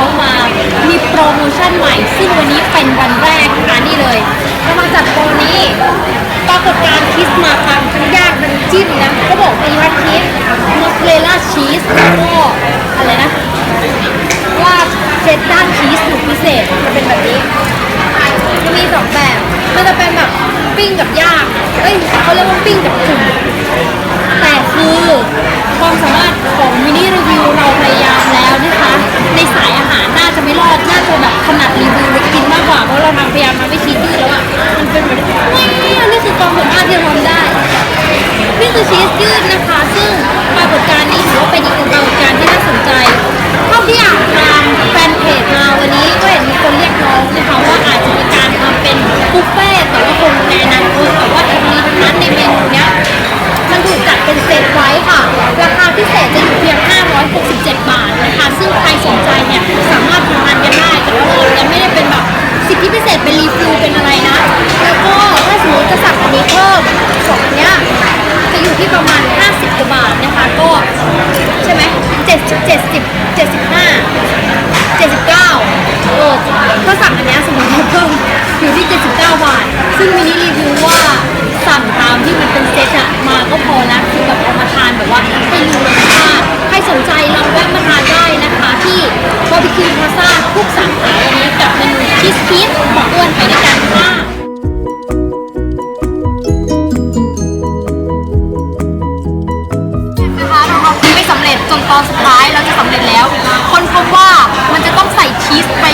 เขามามีโปรโมชั่นใหม่ ซึ่งวันนี้เป็นวันแรกนะคะนี่เลยเำามาจัดโปรนี้ ปรากฏการณ์คิสมาฟังทั้งยากทั้งจิ้มนะเขาบอกมีวันคิสมอสเรลล่าชีสแล้วก็อะไรนะ ว่าเจดด้านชีสสูตรพิเศษจะเป็นแบบนี้มีสองแบบ มันจะเป็นแบบปิ้งกับย่างเอ้ยเขาเรียกว่าปิ้งกับจุ่ม ชีสยืดนะคะ ช่ไหม70 70 75 79เก้าโออถ้าสั่งอันเนี้ยสมมติเพิ่มอยู่ที่79บเก้าบาท ซึ่งมินิรีวิวว่าสั่งตามที่มันเป็นเซตอะมาก็พอแล้วคือแบบเอามาทานแบบว่าให้รู้รสชาติใครสนใจลองแวะมาทานได้นะคะ ที่บาร์บีคิวพาซ่าทุกสาขาวันนี้กับเมนูชีสพีชของอ้วนไปด้วยกันค่ะนะคะเราเอาไม่สำเร็จจนตอนสุดท้าย แล้ว คนพบว่ามันจะต้องใส่ชีสไป